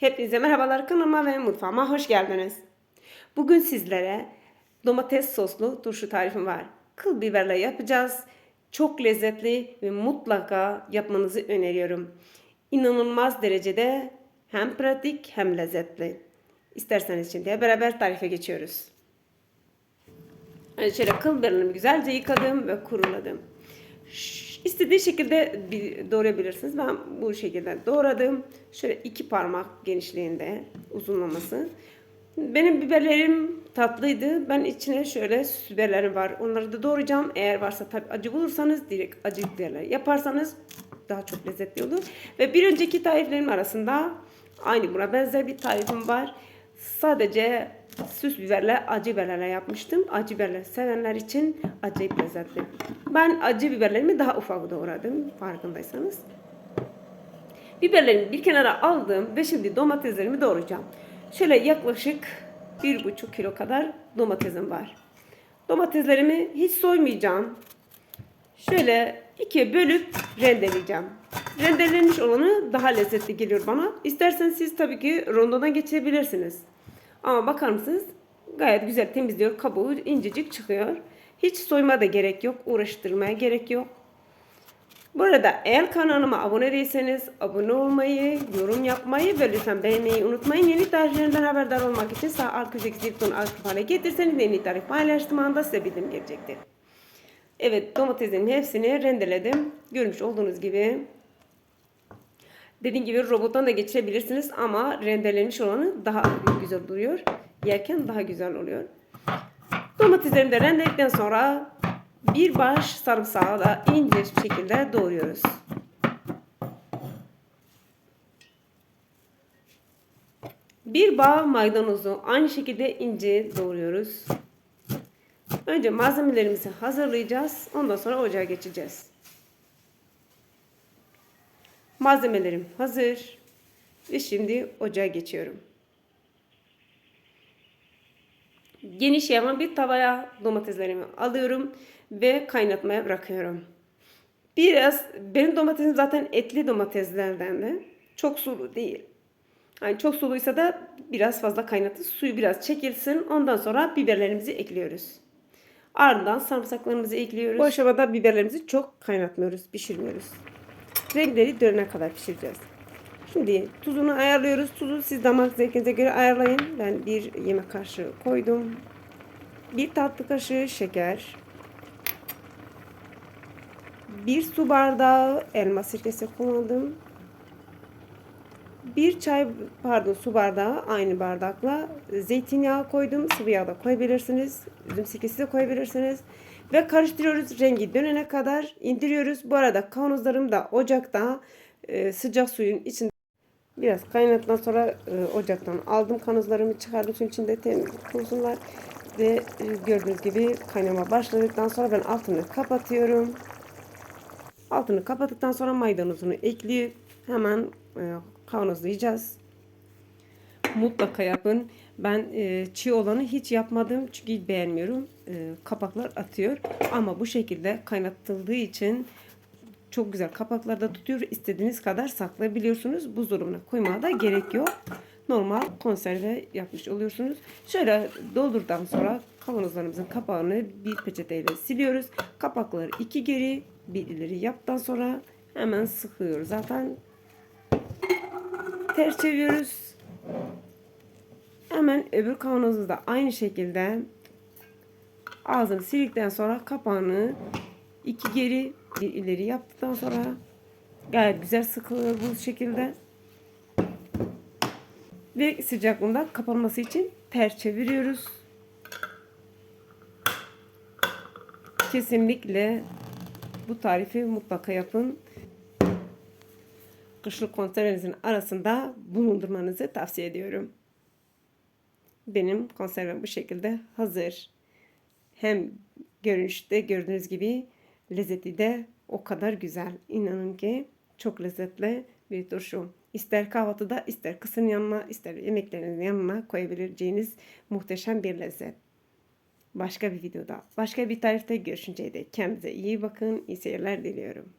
Hepinize merhabalar kanalıma ve mutfağıma hoş geldiniz. Bugün sizlere domates soslu turşu tarifim var. Kıl biberle yapacağız. Çok lezzetli ve mutlaka yapmanızı öneriyorum. İnanılmaz derecede hem pratik hem lezzetli. İsterseniz şimdi beraber tarife geçiyoruz. Şöyle kıl biberlerimi güzelce yıkadım ve kuruladım. Ş- İstediği şekilde doğrayabilirsiniz. Ben bu şekilde doğradım. Şöyle iki parmak genişliğinde uzunlaması. Benim biberlerim tatlıydı. Ben içine şöyle süs biberlerim var. Onları da doğrayacağım. Eğer varsa tabii acı bulursanız direkt acı biberler yaparsanız daha çok lezzetli olur. Ve bir önceki tariflerim arasında aynı buna benzer bir tarifim var. Sadece süs biberle acı biberlerle yapmıştım. Acı biberler sevenler için acayip lezzetli. Ben acı biberlerimi daha ufak doğradım farkındaysanız. Biberlerimi bir kenara aldım ve şimdi domateslerimi doğrayacağım. Şöyle yaklaşık bir buçuk kilo kadar domatesim var. Domateslerimi hiç soymayacağım. Şöyle ikiye bölüp rendeleyeceğim. Rendelenmiş olanı daha lezzetli geliyor bana. İsterseniz siz tabii ki rondodan geçebilirsiniz. Ama bakar mısınız? Gayet güzel temizliyor. Kabuğu incecik çıkıyor. Hiç soyma da gerek yok. Uğraştırmaya gerek yok. Bu arada eğer kanalıma abone değilseniz abone olmayı, yorum yapmayı ve lütfen beğenmeyi unutmayın. Yeni tariflerimden haberdar olmak için sağ alt köşedeki zil butonunu aktif hale getirseniz yeni tarif paylaştığım anda size bildirim gelecektir. Evet domatesin hepsini rendeledim. Görmüş olduğunuz gibi. Dediğim gibi robottan da geçirebilirsiniz ama rendelenmiş olanı daha güzel duruyor. Yerken daha güzel oluyor. Domateslerimi de rendeledikten sonra bir baş sarımsağı da ince bir şekilde doğruyoruz. Bir bağ maydanozu aynı şekilde ince doğruyoruz. Önce malzemelerimizi hazırlayacağız. Ondan sonra ocağa geçeceğiz. Malzemelerim hazır. Ve şimdi ocağa geçiyorum. Geniş yanan bir tavaya domateslerimi alıyorum ve kaynatmaya bırakıyorum. Biraz benim domatesim zaten etli domateslerden de çok sulu değil. Yani çok suluysa da biraz fazla kaynatın. Suyu biraz çekilsin. Ondan sonra biberlerimizi ekliyoruz. Ardından sarımsaklarımızı ekliyoruz. Bu aşamada biberlerimizi çok kaynatmıyoruz, pişirmiyoruz. Renkleri dönene kadar pişireceğiz. Şimdi tuzunu ayarlıyoruz. Tuzu siz damak zevkinize göre ayarlayın. Ben bir yemek kaşığı koydum. Bir tatlı kaşığı şeker. Bir su bardağı elma sirkesi kullandım. Bir çay pardon su bardağı aynı bardakla zeytinyağı koydum. Sıvı yağ da koyabilirsiniz. Üzüm sirkesi de koyabilirsiniz. Ve karıştırıyoruz rengi dönene kadar indiriyoruz. Bu arada kavanozlarım da ocakta e, sıcak suyun içinde biraz kaynatıdan sonra e, ocaktan aldım kavanozlarımı çıkardım suyun içinde kursunlar. Ve e, gördüğünüz gibi kaynama başladıktan sonra ben altını kapatıyorum. Altını kapattıktan sonra maydanozunu ekleyip hemen e, kavanozlayacağız. Mutlaka yapın. Ben e, çiğ olanı hiç yapmadım çünkü beğenmiyorum. E, kapaklar atıyor. Ama bu şekilde kaynatıldığı için çok güzel kapaklarda tutuyor. İstediğiniz kadar saklayabiliyorsunuz. Buzdolabına koymaya da gerek yok. Normal konserve yapmış oluyorsunuz. Şöyle doldurduktan sonra kavanozlarımızın kapağını bir peçeteyle siliyoruz. Kapakları iki geri bir ileri yaptıktan sonra hemen sıkıyoruz. Zaten ters çeviriyoruz. Hemen öbür kavanozu da aynı şekilde ağzını sildikten sonra kapağını iki geri ileri yaptıktan sonra gayet güzel sıkılıyor bu şekilde. Ve sıcaklığında kapanması için ters çeviriyoruz. Kesinlikle bu tarifi mutlaka yapın. Kışlık konservenizin arasında bulundurmanızı tavsiye ediyorum. Benim konservem bu şekilde hazır. Hem görünüşte gördüğünüz gibi lezzeti de o kadar güzel. İnanın ki çok lezzetli bir turşu. İster kahvaltıda, ister kısın yanına, ister yemeklerinizin yanına koyabileceğiniz muhteşem bir lezzet. Başka bir videoda, başka bir tarifte görüşünceye dek kendinize iyi bakın, iyi seyirler diliyorum.